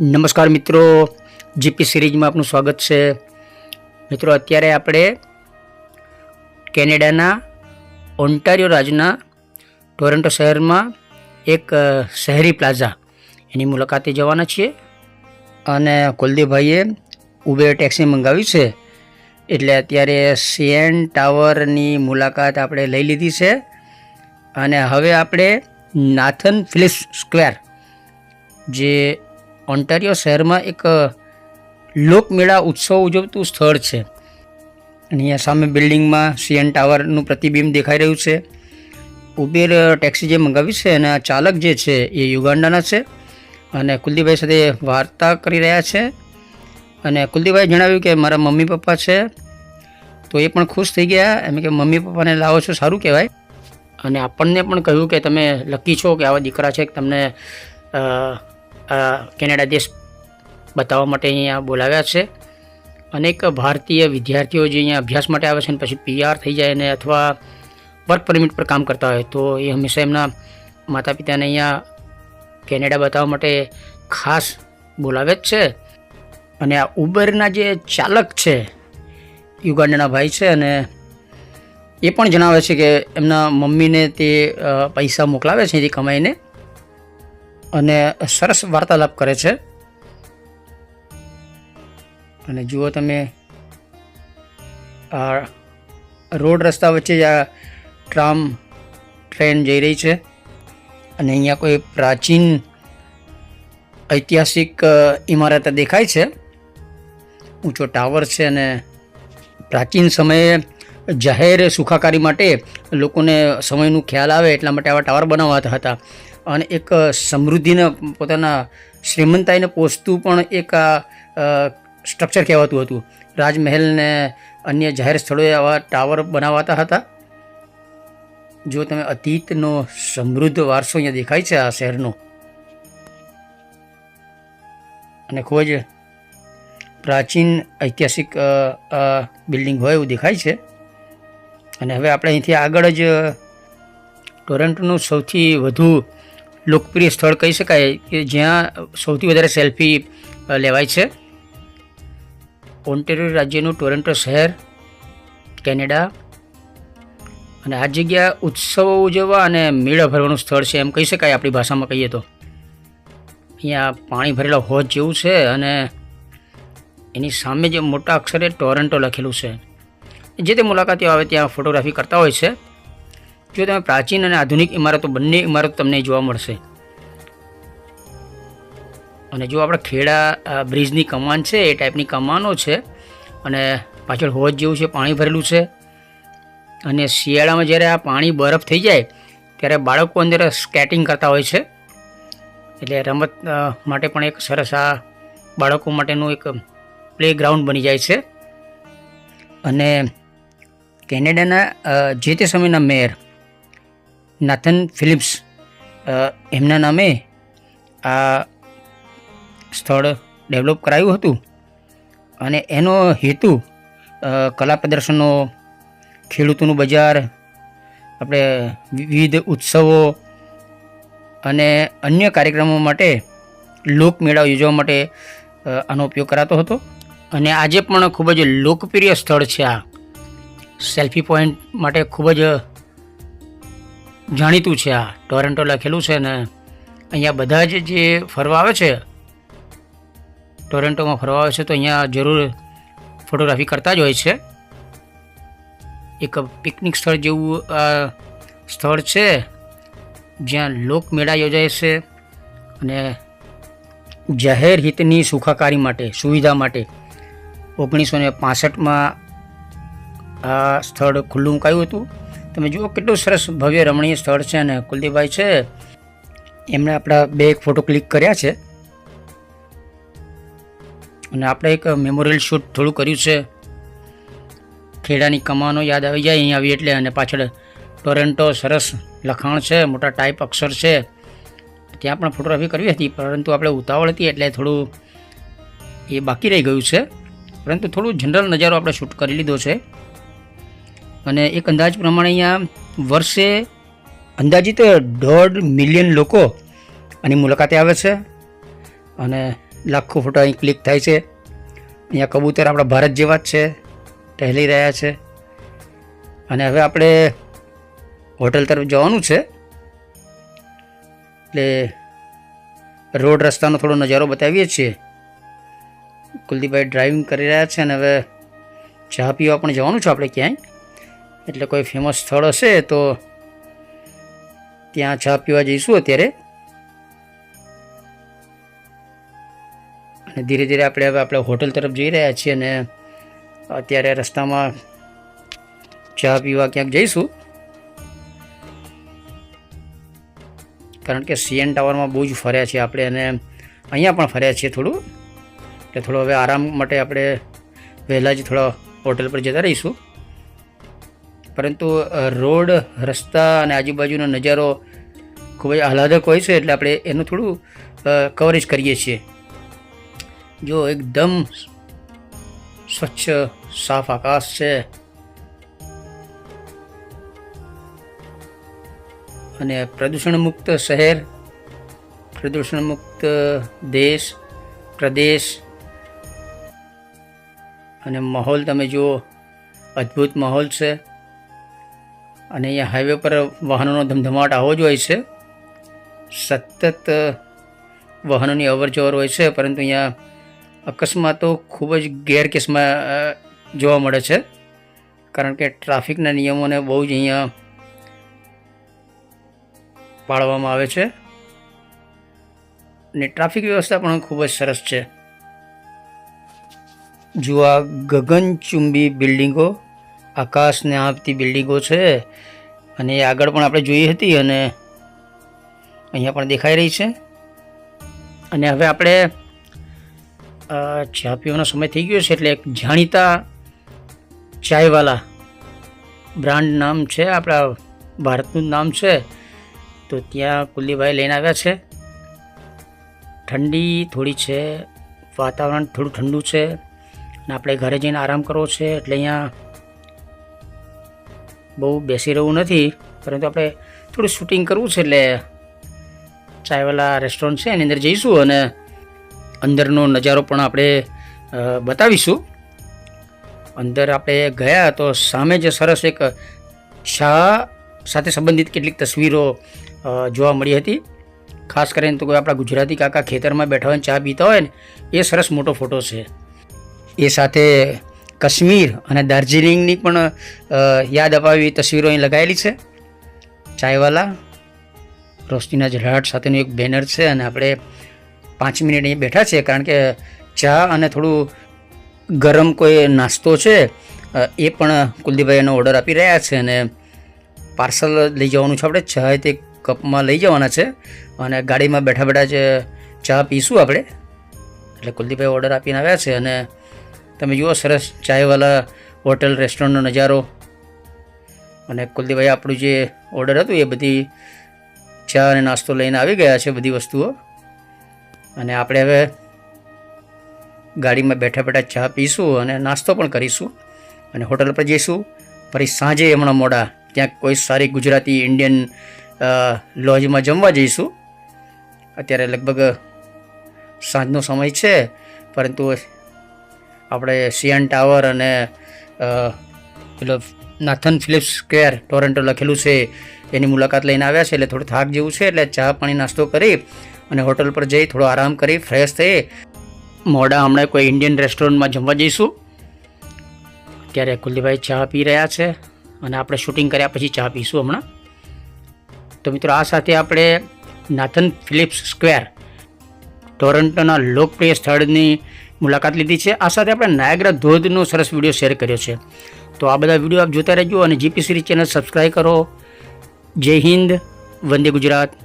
નમસ્કાર મિત્રો, જીપી સિરીઝમાં આપનું સ્વાગત છે. મિત્રો, અત્યારે આપણે કેનેડાના ઓન્ટારિયો રાજના ટોરન્ટો શહેરમાં એક શહેરી પ્લાઝા એની મુલાકાતે જવાના છીએ. અને કુલદીપભાઈએ ઉબેર ટેક્સી મંગાવી છે. એટલે અત્યારે સીએન ટાવરની મુલાકાત આપણે લઈ લીધી છે. અને હવે આપણે નાથન ફિલિપ્સ સ્ક્વેર, જે ઓન્ટારિયો શહેરમાં એક લોકમેળા ઉત્સવ ઉજવતું સ્થળ છે. અને અહીંયા સામે બિલ્ડિંગમાં સીએન ટાવરનું પ્રતિબિંબ દેખાઈ રહ્યું છે. ઉબેર ટેક્સી જે મંગાવી છે અને ચાલક જે છે એ યુગાન્ડાના છે. અને કુલદીપભાઈ સાથે વાર્તા કરી રહ્યા છે. અને કુલદીપભાઈ જણાવ્યું કે મારા મમ્મી પપ્પા છે. તો એ પણ ખુશ થઈ ગયા. એમ કે મમ્મી પપ્પાને લાવો છો, સારું કહેવાય. અને આપણને પણ કહ્યું કે તમે લકી છો કે આવા દીકરા છે કે તમને કેનેડા દેશ બતાવવા માટે અહીંયા બોલાવ્યા છે. અનેક ભારતીય વિદ્યાર્થીઓ જે અહીંયા અભ્યાસ માટે આવે છે અને પછી પીઆર થઈ જાય અને અથવા વર્ક પરમિટ પર કામ કરતા હોય, તો એ હંમેશા એમના માતા પિતાને અહીંયા કેનેડા બતાવવા માટે ખાસ બોલાવે જ છે. અને આ ઉબરના જે ચાલક છે યુગાન્ડાના ભાઈ છે અને એ પણ જણાવે છે કે એમના મમ્મીને તે પૈસા મોકલાવે છે, એથી કમાઈને. અને સરસ વાર્તાલાપ કરે છે. અને જુઓ તમે, આ રોડ રસ્તા વચ્ચે જ આ ટ્રામ ટ્રેન જઈ રહી છે. અને અહીંયા કોઈ પ્રાચીન ઐતિહાસિક ઇમારત દેખાય છે. ઊંચો ટાવર છે અને પ્રાચીન સમયે જાહેર સુખાકારી માટે લોકોને સમયનું ખ્યાલ આવે એટલા માટે આવા ટાવર બનાવાતા હતા. અને એક સમૃદ્ધિને, પોતાના શ્રીમંતાઈને પોષતું પણ એક આ સ્ટ્રક્ચર કહેવાતું હતું. રાજમહેલને અન્ય જાહેર સ્થળોએ આવા ટાવર બનાવાતા હતા. જો તમે અતીતનો સમૃદ્ધ વારસો અહીંયા દેખાય છે આ શહેરનો. અને ખૂબ જ પ્રાચીન ઐતિહાસિક બિલ્ડિંગ હોય એવું દેખાય છે. અને હવે આપણે અહીંથી આગળ જ ટોરેન્ટોનું સૌથી વધુ લોકપ્રિય સ્થળ કહી શકાય કે જ્યાં સૌથી વધારે સેલ્ફી લેવાય છે. ઓન્ટેરિયો રાજ્યનું ટોરન્ટો શહેર, કેનેડા. અને આ જગ્યા ઉત્સવો ઉજવવા અને મેળા ભરવાનું સ્થળ છે એમ કહી શકાય આપણી ભાષામાં કહીએ તો. અહીંયા પાણી ભરેલા હોજ જેવું છે અને એની સામે જે મોટા અક્ષરે ટોરન્ટો લખેલું છે. જે તે મુલાકાતીઓ આવે ત્યાં ફોટોગ્રાફી કરતા હોય છે. જો તમે પ્રાચીન અને આધુનિક ઇમારતો બંને ઇમારતો તમને જોવા મળશે. અને જો આપણે ખેડા બ્રિજની કમાન છે, એ ટાઈપની કમાનો છે, અને પાછળ હોજ જેવું છે, પાણી ભરેલું છે, અને શિયાળામાં જ્યારે આ પાણી બરફ થઈ જાય, ત્યારે બાળકો અંદર સ્કેટિંગ કરતા હોય છે. એટલે રમત માટે પણ એક સરસ આ બાળકો માટેનું એક પ્લે ગ્રાઉન્ડ બની જાય છે. અને કેનેડાના જે તે સમયના મેયર નાથન ફિલિપ્સ. એમના નામે આ સ્થળ ડેવલપ કરાયું હતું. અને એનો હેતુ કલા પ્રદર્શનો ખેડૂતોનું બજાર, આપણે વિવિધ ઉત્સવો અને અન્ય કાર્યક્રમો માટે લોકમેળાઓ યોજવા માટે આનો ઉપયોગ કરાતો હતો. અને આજે પણ ખૂબ જ લોકપ્રિય સ્થળ છે આ. સેલ્ફી પોઈન્ટ માટે ખૂબ જ જાણીતું છે આ. ટોરેન્ટો લખેલું છે ને અહીંયા બધા જ જે ફરવા આવે છે, ટોરેન્ટોમાં ફરવા આવે છે તો અહીંયા જરૂર ફોટોગ્રાફી કરતા જ હોય છે. એક પિકનિક સ્થળ જેવું આ સ્થળ છે, જ્યાં લોકમેળા યોજાય છે અને જાહેર હિતની સુખાકારી માટે, સુવિધા માટે ઓગણીસો ને પાસઠમાં આ સ્થળ ખુલ્લું મુકાયું હતું. તમે જુઓ કેટલું સરસ ભવ્ય રમણીય સ્થળ છે અને કુલદીપભાઈ છે. એમણે આપણા બે એક ફોટો ક્લિક કર્યા છે. અને આપણે એક મેમોરિયલ શૂટ થોડું કર્યું છે. ખેડાની કમાનો યાદ આવી જાય, અહીં આવી એટલે અને પાછળ ટોરેન્ટો સરસ લખાણ છે, મોટા ટાઈપ અક્ષર છે. ત્યાં પણ ફોટોગ્રાફી કરવી હતી, પરંતુ આપણે ઉતાવળ હતી એટલે થોડું એ બાકી રહી ગયું છે. પરંતુ થોડું જનરલ નજારો આપણે શૂટ કરી લીધો છે. અને એક અંદાજ પ્રમાણે અહીંયા વર્ષે અંદાજિત દોઢ મિલિયન લોકો આની મુલાકાતે આવે છે. અને લાખો ફોટા અહીં ક્લિક થાય છે. અહીંયા કબૂતર આપણા ભારત જેવા જ છે. ટહેલી રહ્યા છે. અને હવે આપણે હોટલ તરફ જવાનું છે. એટલે રોડ રસ્તાનો થોડો નજારો બતાવીએ છીએ. કુલદીપભાઈ ડ્રાઇવિંગ કરી રહ્યા છે અને હવે ચા પીવા પણ જવાનું છે આપણે ક્યાંય. એટલે કોઈ ફેમસ સ્થળ હશે તો ત્યાં ચા પીવા જઈશું અત્યારે. અને ધીરે ધીરે આપણે હવે આપણે હોટલ તરફ જઈ રહ્યા છીએ અને અત્યારે રસ્તામાં ચા પીવા ક્યાંક જઈશું. કારણ કે સીએન ટાવરમાં બહુ જ ફર્યા છીએ આપણે અને અહીંયા પણ ફર્યા છીએ થોડું. એટલે થોડો હવે આરામ માટે આપણે વહેલા જ થોડા હોટલ પર જતા રહીશું. પરંતુ રોડ, રસ્તા અને આજુબાજુનો નજારો ખૂબ જ આહલાદક હોય છે એટલે આપણે એનું થોડું કવરેજ કરીએ છીએ. જો એકદમ સ્વચ્છ, સાફ આકાશ છે. અને પ્રદૂષણ મુક્ત શહેર પ્રદૂષણ મુક્ત દેશ, પ્રદેશ અને માહોલ તમે જુઓ, અદ્ભુત માહોલ છે. અને અહીંયા હાઈવે પર વાહનોનો ધમધમાટ આવો જ હોય છે. સતત વાહનોની અવરજવર હોય છે, પરંતુ અહીંયા અકસ્માતો ખૂબ જ ગેરકેસમાં જોવા મળે છે. કારણ કે ટ્રાફિકના નિયમોને બહુ જ અહીંયા પાળવામાં આવે છે. અને ટ્રાફિક વ્યવસ્થા પણ ખૂબ જ સરસ છે. જુઓ ગગનચુંબી બિલ્ડિંગો. આકાશને આપતી બિલ્ડિંગો છે અને એ આગળ પણ આપણે જોઈ હતી અને અહીંયા પણ દેખાઈ રહી છે. અને હવે આપણે ચા પીવાનો સમય થઈ ગયો છે એટલે એક જાણીતા ચાયવાલા બ્રાન્ડ નામ છે, આપણા ભારતનું નામ છે. તો ત્યાં કુલ્લીભાઈ લઈને આવ્યા છે. ઠંડી થોડી છે, વાતાવરણ થોડું ઠંડુ છે અને આપણે ઘરે જઈને આરામ કરવો છે એટલે અહીંયા બહુ બેસી રહેવું નથી, પરંતુ આપણે થોડું શૂટિંગ કરવું છે એટલે ચાયવાલા રેસ્ટોરન્ટ છે, એની અંદર જઈશું અને અંદરનો નજારો પણ આપણે બતાવીશું. અંદર આપણે ગયા તો સામે જે સરસ એક ચા સાથે સંબંધિત કેટલીક તસવીરો જોવા મળી હતી. ખાસ કરીને તો કોઈ આપણા ગુજરાતી કાકા ખેતરમાં બેઠા હોય ચા પીતા હોય ને, એ સરસ મોટો ફોટો છે. એ સાથે કાશ્મીર અને દાર્જિલિંગની પણ યાદ અપાવી તસવીરો અહીં લગાવેલી છે. ચાયવાલા, રોશનીના ઝળાટ સાથેનું એક બેનર છે અને આપણે પાંચ મિનિટ અહીં બેઠા છીએ કારણ કે ચા અને થોડું ગરમ કોઈ નાસ્તો છે એ પણ કુલદીપભાઈ એનો ઓર્ડર આપી રહ્યા છે અને પાર્સલ લઈ જવાનું છે આપણે. ચા તે કપમાં લઈ જવાના છે અને ગાડીમાં બેઠા બેઠા જ ચા પીશું આપણે. એટલે કુલદીપભાઈ ઓર્ડર આપીને આવ્યા છે અને તમે જુઓ, સરસ ચાયવાલા હોટલ, રેસ્ટોરન્ટનો નજારો. અને કુલદીપભાઈ આપણું જે ઓર્ડર હતું, એ બધી ચા અને નાસ્તો લઈને આવી ગયા છે બધી વસ્તુઓ. અને આપણે હવે ગાડીમાં બેઠા બેઠા ચા પીશું અને નાસ્તો પણ કરીશું. અને હોટલ પર જઈશું. ફરી સાંજે હમણાં મોડા ત્યાં કોઈ સારી ગુજરાતી, ઇન્ડિયન લોજમાં જમવા જઈશું. અત્યારે લગભગ સાંજનો સમય છે, પરંતુ આપણે સિયાન ટાવર અને પેલો નાથન ફિલિપ્સ સ્ક્વેર ટોરેન્ટો લખેલું છે, એની મુલાકાત લઈને આવ્યા છે, એટલે થોડું થાક જેવું છે, એટલે ચા પાણી નાસ્તો કરી અને હોટલ પર જઈ થોડો આરામ કરી, ફ્રેશ થઈ. મોડા હમણાં કોઈ ઇન્ડિયન રેસ્ટોરન્ટમાં જમવા જઈશું. ત્યારે કુલદીપભાઈ ચા પી રહ્યા છે અને આપણે શૂટિંગ કર્યા પછી ચા પીશું હમણાં. તો મિત્રો આ સાથે આપણે નાથન ફિલિપ્સ સ્ક્વેર ટોરન્ટોના લોકપ્રિય સ્થળની મુલાકાત લીધી છે. આ સાથે આપણે નાયગ્રા ધોધનો સરસ વીડિયો શેર કર્યો છે. તો આ બધા વીડિયો આપ જોતા રહેજો અને જીપી સિરીઝ ચેનલ સબસ્ક્રાઈબ કરો. જય હિન્દ. વંદે ગુજરાત.